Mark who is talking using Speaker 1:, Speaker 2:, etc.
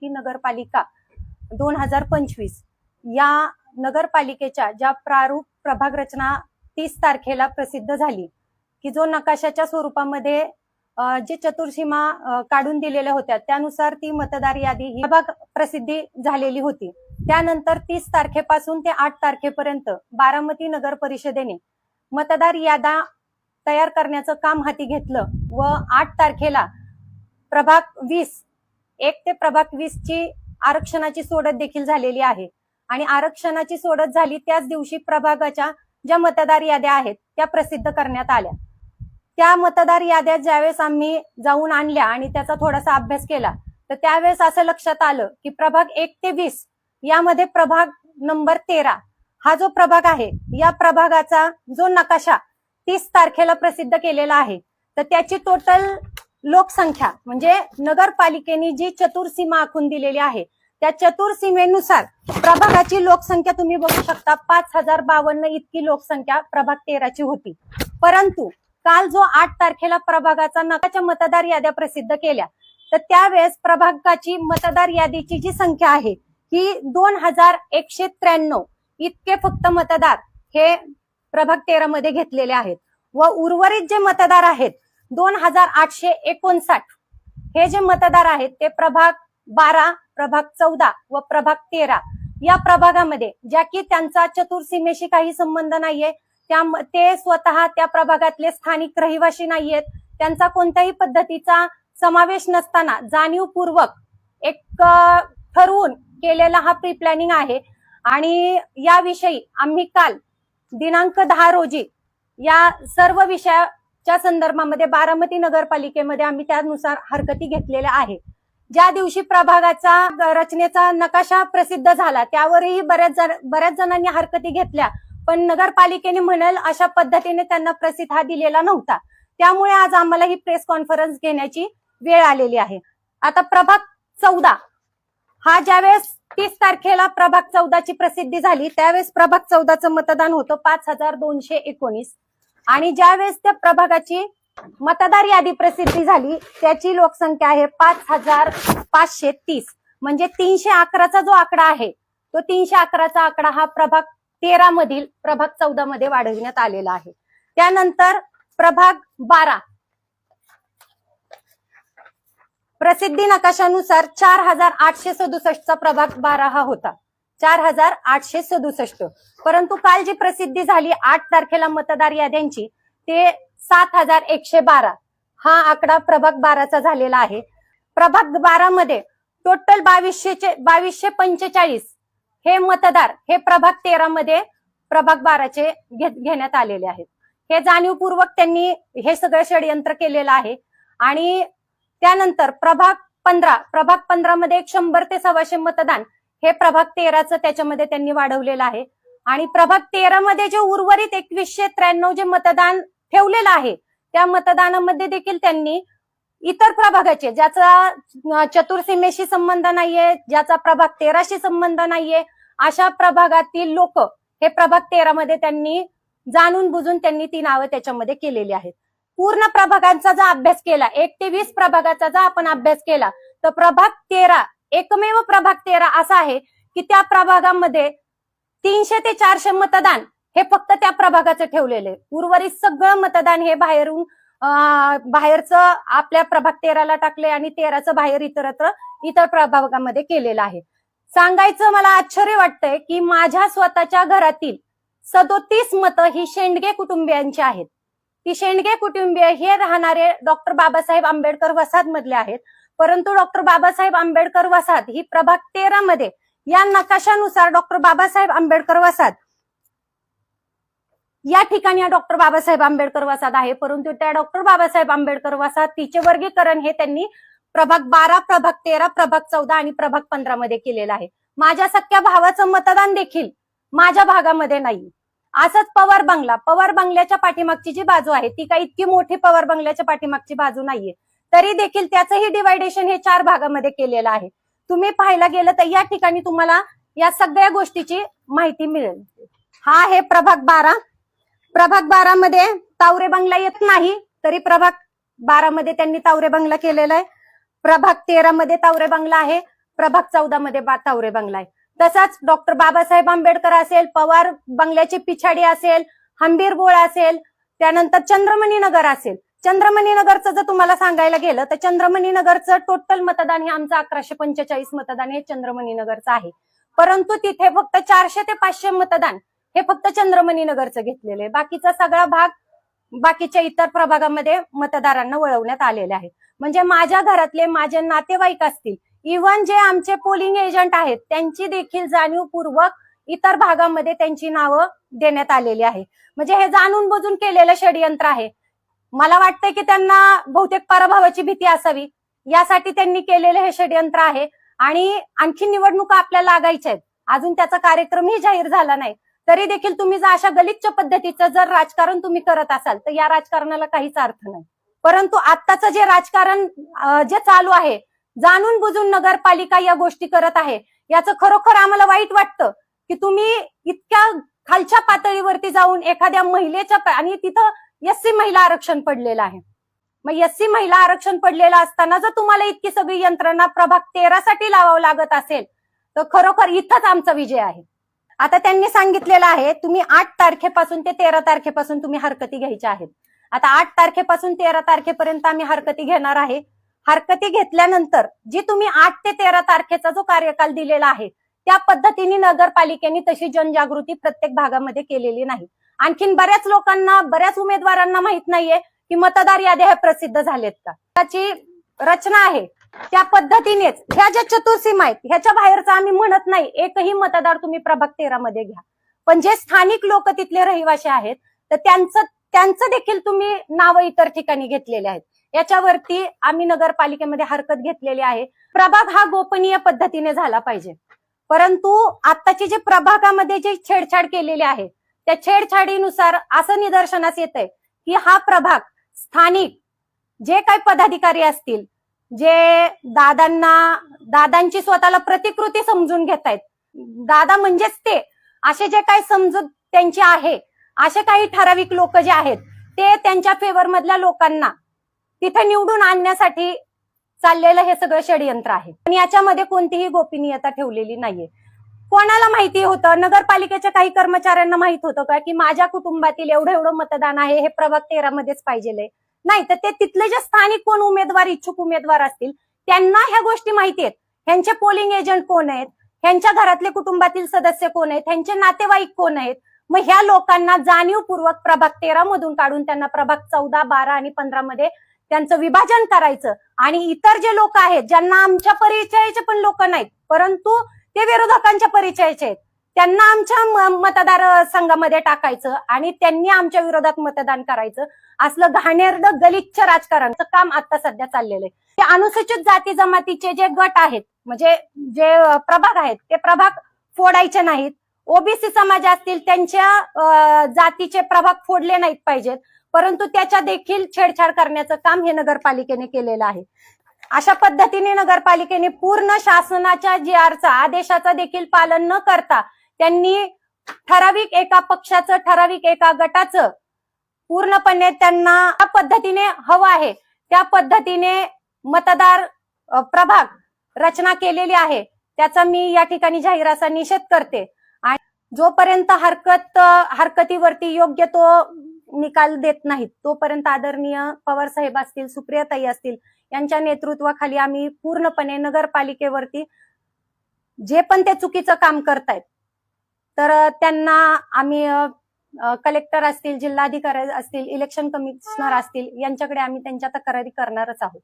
Speaker 1: अमरावती नगरपालिका दोन हजार पंचवीस. या नगरपालिकेच्या ज्या प्रारूप प्रभाग रचना तीस तारखेला प्रसिद्ध झाली की जो नकाशाच्या स्वरूपामध्ये जे चतुर्सीमा काढून दिलेल्या होत्या त्यानुसार ती मतदार यादी ही भाग प्रसिद्धी झालेली होती. त्यानंतर तीस तारखेपासून ते आठ तारखेपर्यंत बारामती नगर परिषदेने मतदार यादा तयार करण्याचं काम हाती घेतलं व आठ तारखेला प्रभाग वीस एक ते प्रभाग वीस ची आरक्षणाची सोडत देखील झालेली आहे. आणि आरक्षणाची सोडत झाली त्याच दिवशी प्रभागाच्या ज्या मतदार याद्या आहेत त्या प्रसिद्ध करण्यात आल्या. त्या मतदार याद्या ज्यावेळेस आम्ही जाऊन आणल्या आणि त्याचा थोडासा अभ्यास केला तर त्यावेळेस असं लक्षात आलं की प्रभाग एक ते वीस यामध्ये प्रभाग नंबर तेरा हा जो प्रभाग आहे या प्रभागाचा जो नकाशा तीस तारखेला प्रसिद्ध केलेला आहे तर त्याची टोटल लोकसंख्या म्हणजे नगरपालिकेने जी चतुर सीमा आखून दिलेली आहे त्या चतुर सीमेनुसार प्रभागाची लोकसंख्या तुम्ही बघू शकता पाच हजार बावन्न इतकी लोकसंख्या प्रभाग तेराची होती. परंतु काल जो आठ तारखेला प्रभागाचा नकाच्या मतदार याद्या प्रसिद्ध केल्या तर त्यावेळेस प्रभागाची मतदार यादीची जी संख्या आहे ही दोन हजार एकशे त्र्याण्णव इतके फक्त मतदार हे प्रभाग तेरामध्ये घेतलेले आहेत. व उर्वरित जे मतदार आहेत दोन हजार आठशे एकोणसाठ. हे जे मतदार आहेत ते प्रभाग बारा प्रभाग चौदा व प्रभाग तेरा या प्रभागामध्ये ज्या की त्यांचा चतुर्सीमेशी काही संबंध नाहीये त्या ते स्वतः त्या प्रभागातले स्थानिक रहिवासी नाहीयेत. त्यांचा कोणत्याही पद्धतीचा समावेश नसताना जाणीवपूर्वक एक ठरवून केलेला हा प्री प्लॅनिंग आहे. आणि याविषयी आम्ही काल दिनांक दहा रोजी या सर्व विषया च्या संदर्भामध्ये बारामती नगरपालिकेमध्ये आम्ही त्यानुसार हरकती घेतलेल्या आहे. ज्या दिवशी प्रभागाचा रचनेचा नकाशा प्रसिद्ध झाला त्यावरही बऱ्याच जण बऱ्याच जणांनी हरकती घेतल्या. पण नगरपालिकेने म्हणेल अशा पद्धतीने त्यांना प्रसिद्ध हा दिलेला नव्हता. त्यामुळे आज आम्हाला ही प्रेस कॉन्फरन्स घेण्याची वेळ आलेली आहे. आता प्रभाग चौदा. हा ज्यावेळेस तीस तारखेला प्रभाग चौदाची प्रसिद्धी झाली त्यावेळेस प्रभाग चौदाचं मतदान होतं पाच हजार दोनशे एकोणीस. आणि ज्यावेळेस त्या प्रभागाची मतदार यादी प्रसिद्धी झाली त्याची लोकसंख्या आहे पाच हजार पाचशे तीस. म्हणजे तीनशे अकराचा जो आकडा आहे तो तीनशे अकराचा आकडा हा प्रभाग तेरा मधील प्रभाग चौदा मध्ये वाढविण्यात आलेला आहे. त्यानंतर प्रभाग बारा. प्रसिद्धी नकाशानुसार चार हजार आठशे सदुसष्टचा प्रभाग बारा हा होता. चार हजार आठशे सदुसष्ट. परंतु काल जी प्रसिद्धी झाली आठ तारखेला मतदार याद्यांची ते सात हजार एकशे बारा. हा आकडा प्रभाग बाराचा झालेला आहे. प्रभाग बारा मध्ये टोटल बावीसशे बावीसशे पंचेचाळीस हे मतदार हे प्रभाग तेरा मध्ये प्रभाग बाराचे घेण्यात आलेले आहेत. हे जाणीवपूर्वक त्यांनी हे सगळं षडयंत्र केलेलं आहे. आणि त्यानंतर प्रभाग पंधरा प्रभाग पंधरामध्ये एक शंभर ते सव्वाशे मतदान हे प्रभाग तेराचं त्याच्यामध्ये त्यांनी वाढवलेलं आहे. आणि प्रभाग तेरामध्ये जे उर्वरित एकवीसशे त्र्याण्णव जे मतदान ठेवलेलं आहे त्या मतदानामध्ये देखील त्यांनी इतर प्रभागाचे ज्याचा चतुर्सीमेशी संबंध नाहीये ज्याचा प्रभाग तेराशी संबंध नाहीये अशा प्रभागातील लोक हे प्रभाग तेरा मध्ये त्यांनी जाणून बुजून त्यांनी ती नावं त्याच्यामध्ये केलेली आहेत. पूर्ण प्रभागांचा जर अभ्यास केला एक ते वीस प्रभागाचा जर आपण अभ्यास केला तर प्रभाग तेरा एकमेव प्रभाग तेरा असा आहे की त्या प्रभागामध्ये तीनशे ते चारशे मतदान हे फक्त त्या प्रभागाचं ठेवलेले. उर्वरित सगळं मतदान हे बाहेरून बाहेरचं आपल्या प्रभाग तेराला टाकले आणि तेराचं बाहेर इतरत्र इतर प्रभागामध्ये केलेलं आहे. सांगायचं मला आश्चर्य वाटतंय की माझ्या स्वतःच्या घरातील सदोतीस मतं ही शेंडगे कुटुंबियांची आहेत. ती शेंडगे कुटुंबीय हे राहणारे डॉक्टर बाबासाहेब आंबेडकर वसाहत मधले आहेत. परंतु डॉक्टर बाबासाहेब आंबेडकर वसाहत ही प्रभाग तेरा मध्ये या नकाशानुसार डॉक्टर बाबासाहेब आंबेडकर वसाहत. या ठिकाणी डॉक्टर बाबासाहेब आंबेडकर वसाहत आहे. परंतु त्या डॉक्टर बाबासाहेब आंबेडकर वसाहतीचे वर्गीकरण हे त्यांनी प्रभाग बारा प्रभाग तेरा प्रभाग चौदा आणि प्रभाग पंधरा मध्ये केलेला आहे. माझ्या सख्या भावाचं मतदान देखील माझ्या भागामध्ये नाही. असंच पवार बंगला पवार बंगल्याच्या पाठीमागची जी बाजू आहे ती काही इतकी मोठी पवार बंगल्याच्या पाठीमागची बाजू नाहीये. तरी देखील त्याचंही डिवायडेशन हे चार भागामध्ये केलेलं आहे. तुम्ही पाहायला गेलं तर या ठिकाणी तुम्हाला या सगळ्या गोष्टीची माहिती मिळेल. हा आहे प्रभाग बारा. प्रभाग बारा मध्ये तावरे बंगला येत नाही तरी प्रभाग बारा मध्ये त्यांनी तावरे बंगला केलेला आहे. प्रभाग तेरा मध्ये तावरे बंगला आहे प्रभाग चौदा मध्ये तावरे बंगला आहे. तसाच डॉक्टर बाबासाहेब आंबेडकर असेल पवार बंगल्याची पिछाडी असेल हंबीर गोळ असेल त्यानंतर चंद्रमणी नगर असेल. चंद्रमणी नगरचं जर तुम्हाला सांगायला गेलं तर चंद्रमणी नगरचं टोटल मतदान हे आमचं अकराशे पंचेचाळीस मतदान हे चंद्रमणी नगरचं आहे. परंतु तिथे फक्त चारशे ते पाचशे मतदान हे फक्त चंद्रमणी नगरचं घेतलेलं आहे. बाकीचा सगळा भाग बाकीच्या इतर प्रभागामध्ये मतदारांना वळवण्यात आलेले आहे. म्हणजे माझ्या घरातले माझे नातेवाईक असतील इव्हन जे आमचे पोलिंग एजंट आहेत त्यांची देखील जाणीवपूर्वक इतर भागामध्ये त्यांची नावं देण्यात आलेली आहे. म्हणजे हे जाणून बुजून केलेलं षडयंत्र आहे. मला वाटतंय की त्यांना बहुतेक पराभवाची भीती असावी. यासाठी त्यांनी केलेलं हे षडयंत्र आहे. आणि आणखी निवडणुका आपल्याला लागायच्या आहेत. अजून त्याचा कार्यक्रमही जाहीर झाला नाही. तरी देखील तुम्ही जर अशा गलिच्छ पद्धतीचं जर राजकारण तुम्ही करत असाल तर या राजकारणाला काहीच अर्थ नाही. परंतु आत्ताचं जे राजकारण जे चालू आहे जाणून बुजून नगरपालिका या गोष्टी करत आहे याचं खरोखर आम्हाला वाईट वाटतं की तुम्ही इतक्या खालच्या पातळीवरती जाऊन एखाद्या महिलेच्या आणि तिथं एससी महिला आरक्षण पडलेलं आहे. मग एससी महिला आरक्षण पडलेलं असताना जर तुम्हाला इतकी सगळी यंत्रणा प्रभाग तेरा साठी लावावं लागत असेल तर खरोखर इथंच आमचा विजय आहे. आता त्यांनी सांगितलेलं आहे तुम्ही आठ तारखेपासून ते तेरा तारखेपासून तुम्ही हरकती घ्यायच्या आहेत. आता आठ तारखेपासून तेरा तारखेपर्यंत आम्ही हरकती घेणार आहे. हरकती घेतल्यानंतर जी तुम्ही आठ ते तेरा तारखेचा जो कार्यकाल दिलेला आहे त्या पद्धतीने नगरपालिकेने तशी जनजागृती प्रत्येक भागामध्ये केलेली नाही. आणखीन बऱ्याच लोकांना बऱ्याच उमेदवारांना माहीत नाहीये की मतदार याद्या ह्या प्रसिद्ध झालेत का. त्याची रचना आहे. त्या पद्धतीनेच ह्या ज्या चतुर्सीमा आहेत ह्याच्या बाहेरचा आम्ही म्हणत नाही. एकही मतदार तुम्ही प्रभाग तेरा मध्ये घ्या. पण जे स्थानिक लोक तिथले रहिवासी आहेत तर त्यांचं त्यांचं देखील तुम्ही नावं इतर ठिकाणी घेतलेले आहेत. याच्यावरती आम्ही नगरपालिकेमध्ये हरकत घेतलेली आहे. प्रभाग हा गोपनीय पद्धतीने झाला पाहिजे. परंतु आत्ताची जी प्रभागामध्ये जे छेडछाड केलेली आहे त्या छेडछाडीनुसार असं निदर्शनास येत आहे की हा प्रभाग स्थानिक जे काही पदाधिकारी असतील जे दादांना दादांची स्वतःला प्रतिकृती समजून घेत आहेत दादा म्हणजेच ते. असे जे काही समजूत त्यांची आहे असे काही ठराविक लोक जे आहेत ते त्यांच्या फेवर मधल्या लोकांना तिथे निवडून आणण्यासाठी चाललेलं हे सगळं षडयंत्र आहे. आणि याच्यामध्ये कोणतीही गोपनीयता ठेवलेली नाहीये. कोणाला माहिती होतं? नगरपालिकेच्या काही कर्मचाऱ्यांना माहीत होतं का की माझ्या कुटुंबातील एवढं एवढं मतदान आहे हे प्रभाग तेरा मध्येच पाहिजे नाही तर ते तिथले जे स्थानिक कोण उमेदवार इच्छुक उमेदवार असतील त्यांना ह्या गोष्टी माहिती आहेत. ह्यांचे पोलिंग एजंट कोण आहेत? ह्यांच्या घरातले कुटुंबातील सदस्य कोण आहेत? ह्यांचे नातेवाईक कोण आहेत? मग ह्या लोकांना जाणीवपूर्वक प्रभाग तेरा मधून काढून त्यांना प्रभाग चौदा बारा आणि पंधरा मध्ये त्यांचं विभाजन करायचं. आणि इतर जे लोक आहेत ज्यांना आमच्या परिचयाचे पण लोक नाहीत परंतु ते विरोधकांच्या परिचयाचे आहेत. त्यांना आमच्या मतदार संघामध्ये टाकायचं आणि त्यांनी आमच्या विरोधात मतदान करायचं. असलं घाणेरड गलिच्छ राजकारणचं काम आता सध्या चाललेलं आहे. ते अनुसूचित जाती जमातीचे जे गट आहेत म्हणजे जे प्रभाग आहेत ते प्रभाग फोडायचे नाहीत. ओबीसी समाज असतील त्यांच्या जातीचे प्रभाग फोडले नाहीत पाहिजेत. परंतु त्याच्या देखील छेडछाड करण्याचं काम हे नगरपालिकेने केलेलं आहे. अशा पद्धतीने नगरपालिकेने पूर्ण शासनाच्या जी आरचा आदेशाचा देखील पालन न करता त्यांनी ठराविक एका पक्षाचं ठराविक एका गटाचं पूर्णपणे त्यांना पद्धतीने हवं आहे त्या पद्धतीने मतदार प्रभाग रचना केलेली आहे त्याचा मी या ठिकाणी जाहीराचा निषेध करते. आणि जोपर्यंत हरकत हरकतीवरती योग्य तो निकाल देत नाहीत. तोपर्यंत आदरणीय पवार साहेब असतील सुप्रियाताई असतील यांच्या नेतृत्वाखाली आम्ही पूर्णपणे नगरपालिकेवरती जे पण ते चुकीचं काम करतायत तर त्यांना आम्ही कलेक्टर असतील जिल्हाधिकारी असतील इलेक्शन कमिशनर असतील यांच्याकडे आम्ही त्यांच्या तक्रारी करणारच आहोत.